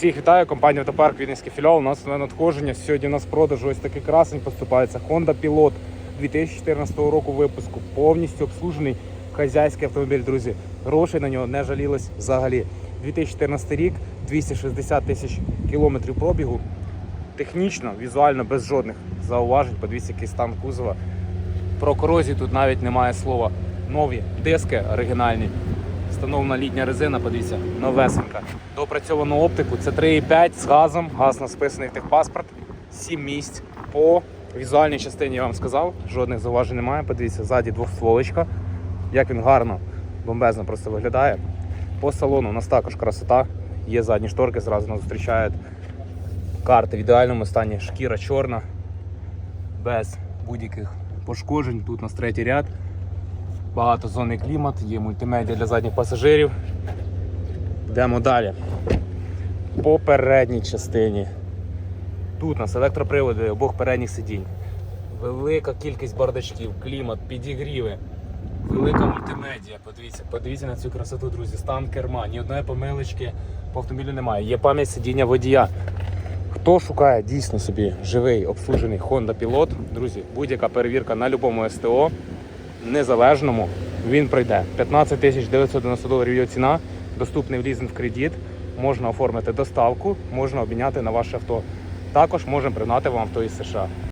Всіх вітаю, компанія Автопарк Вінницький філіал. У нас нове надходження. Сьогодні у нас продажу ось такий красень поступається. Honda Pilot 2014 року випуску. Повністю обслужений хазяйський автомобіль, друзі. Грошей на нього не жалілось взагалі. 2014 рік, 260 тисяч кілометрів пробігу. Технічно, візуально, без жодних зауважень. Подивіться, який стан кузова. Про корозію тут навіть немає слова. Нові диски оригінальні. Встановлена літня резина, подивіться, новесенька. Доопрацьовану оптику. Це 3,5 з газом, газ насписаний в техпаспорт, 7 місць. По візуальній частині я вам сказав, жодних зауважень немає. Подивіться, ззаді двохстволочка. Як він гарно, бомбезно просто виглядає. По салону у нас також красота. Є задні шторки, зразу нас зустрічають. Карти в ідеальному стані, шкіра чорна, без будь-яких пошкоджень. Тут у нас третій ряд. Багатозонний клімат, є мультимедіа для задніх пасажирів. Йдемо далі. По передній частині. Тут у нас електроприводи обох передніх сидінь. Велика кількість бардачків, клімат, підігріви, велика мультимедіа. Подивіться, подивіться на цю красоту, друзі. Стан керма, ні одної помилочки по автомобілю немає. Є пам'ять сидіння водія. Хто шукає дійсно собі живий обслужений Honda Pilot, друзі, будь-яка перевірка на будь-якому СТО незалежному він пройде. 15 тисяч 990 доларів його ціна, доступний в лізинг в кредит. Можна оформити доставку, можна обміняти на ваше авто. Також можемо пригнати вам авто із США.